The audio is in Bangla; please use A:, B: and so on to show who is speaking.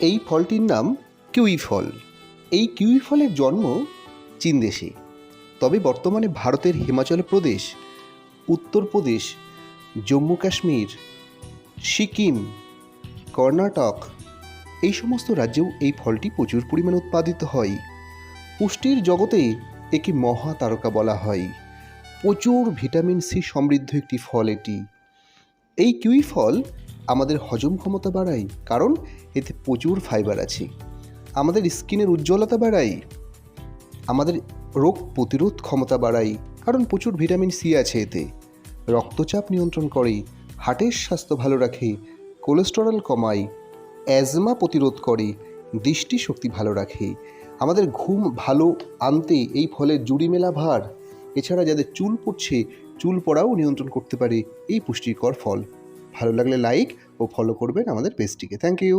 A: এই ফলটির নাম কিউই ফল। এই কিউই ফলের জন্ম চীন দেশে। তবে বর্তমানে ভারতের হিমাচল প্রদেশ উত্তরপ্রদেশ জম্মু কাশ্মীর, সিকিম, কর্ণাটক এই সমস্ত রাজ্যেও এই ফলটি প্রচুর পরিমাণে উৎপাদিত হয়। পুষ্টির জগতে একে মহা তারকা বলা হয়। প্রচুর ভিটামিন সি সমৃদ্ধ একটি ফল এটি। এই কিউই ফল আমাদের হজম ক্ষমতা বাড়ায়, কারণ এতে প্রচুর ফাইবার আছে। আমাদের স্কিনের উজ্জ্বলতা বাড়ায়, আমাদের রোগ প্রতিরোধ ক্ষমতা বাড়ায়, কারণ প্রচুর ভিটামিন সি আছে এতে। রক্তচাপ নিয়ন্ত্রণ করে, হার্টের স্বাস্থ্য ভালো রাখে কোলেস্টেরল কমায় অ্যাজমা প্রতিরোধ করে, দৃষ্টিশক্তি ভালো রাখে। আমাদের ঘুম ভালো আনতে এই ফলের জুড়ি মেলা ভার। এছাড়া যাদের চুল পড়ছে, চুল পড়াও নিয়ন্ত্রণ করতে পারে, এই পুষ্টিকর ফল। ভালো লাগলে লাইক ও ফলো করবেন আমাদের পেজটিকে থ্যাংক ইউ